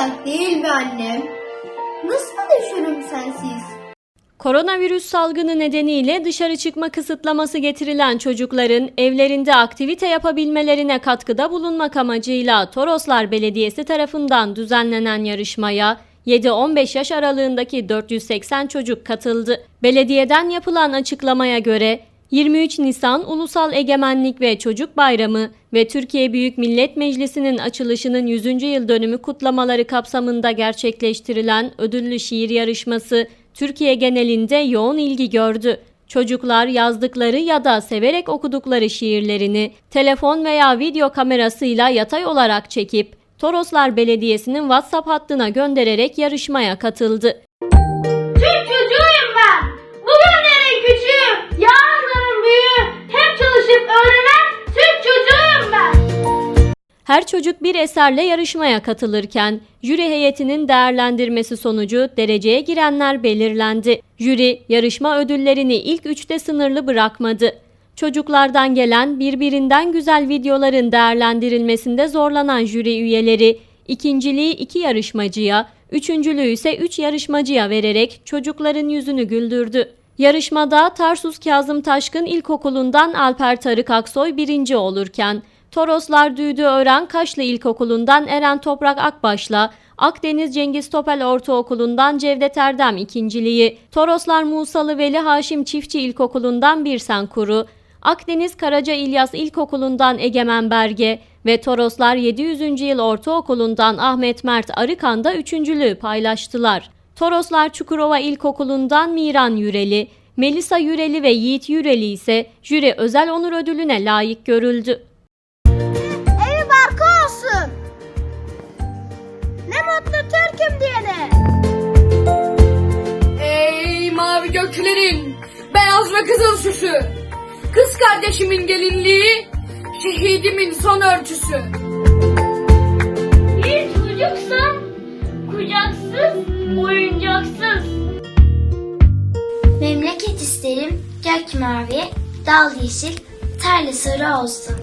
olmayacak değil mi annem? Nasıl yaşarım sensiz? Koronavirüs salgını nedeniyle dışarı çıkma kısıtlaması getirilen çocukların evlerinde aktivite yapabilmelerine katkıda bulunmak amacıyla Toroslar Belediyesi tarafından düzenlenen yarışmaya 7-15 yaş aralığındaki 480 çocuk katıldı. Belediyeden yapılan açıklamaya göre 23 Nisan Ulusal Egemenlik ve Çocuk Bayramı ve Türkiye Büyük Millet Meclisi'nin açılışının 100. yıl dönümü kutlamaları kapsamında gerçekleştirilen ödüllü şiir yarışması Türkiye genelinde yoğun ilgi gördü. Çocuklar yazdıkları ya da severek okudukları şiirlerini telefon veya video kamerasıyla yatay olarak çekip Toroslar Belediyesi'nin WhatsApp hattına göndererek yarışmaya katıldı. Her çocuk bir eserle yarışmaya katılırken jüri heyetinin değerlendirmesi sonucu dereceye girenler belirlendi. Jüri yarışma ödüllerini ilk üçte sınırlı bırakmadı. Çocuklardan gelen birbirinden güzel videoların değerlendirilmesinde zorlanan jüri üyeleri ikinciliği iki yarışmacıya, üçüncülüğü ise üç yarışmacıya vererek çocukların yüzünü güldürdü. Yarışmada Tarsus Kazım Taşkın İlkokulu'ndan Alper Tarık Aksoy birinci olurken, Toroslar Düğdü Öğren Kaşlı İlkokulu'ndan Eren Toprak Akbaş'la Akdeniz Cengiz Topel Ortaokulu'ndan Cevdet Erdem ikinciliği, Toroslar Musalı Veli Haşim Çiftçi İlkokulu'ndan Birsen Kuru, Akdeniz Karaca İlyas İlkokulu'ndan Egemen Berge ve Toroslar 700. Yıl Ortaokulu'ndan Ahmet Mert Arıkan da üçüncülüğü paylaştılar. Toroslar Çukurova İlkokulu'ndan Miran Yüreli, Melisa Yüreli ve Yiğit Yüreli ise jüri özel onur ödülüne layık görüldü. Mutlu Türk'üm diyene. Ey mavi göklerin beyaz ve kızıl süsü. Kız kardeşimin gelinliği, şehidimin son örtüsü. Bir çocuksan kucaksız, oyuncaksız. Memleket isterim gök mavi, dal yeşil, terli sarı olsun.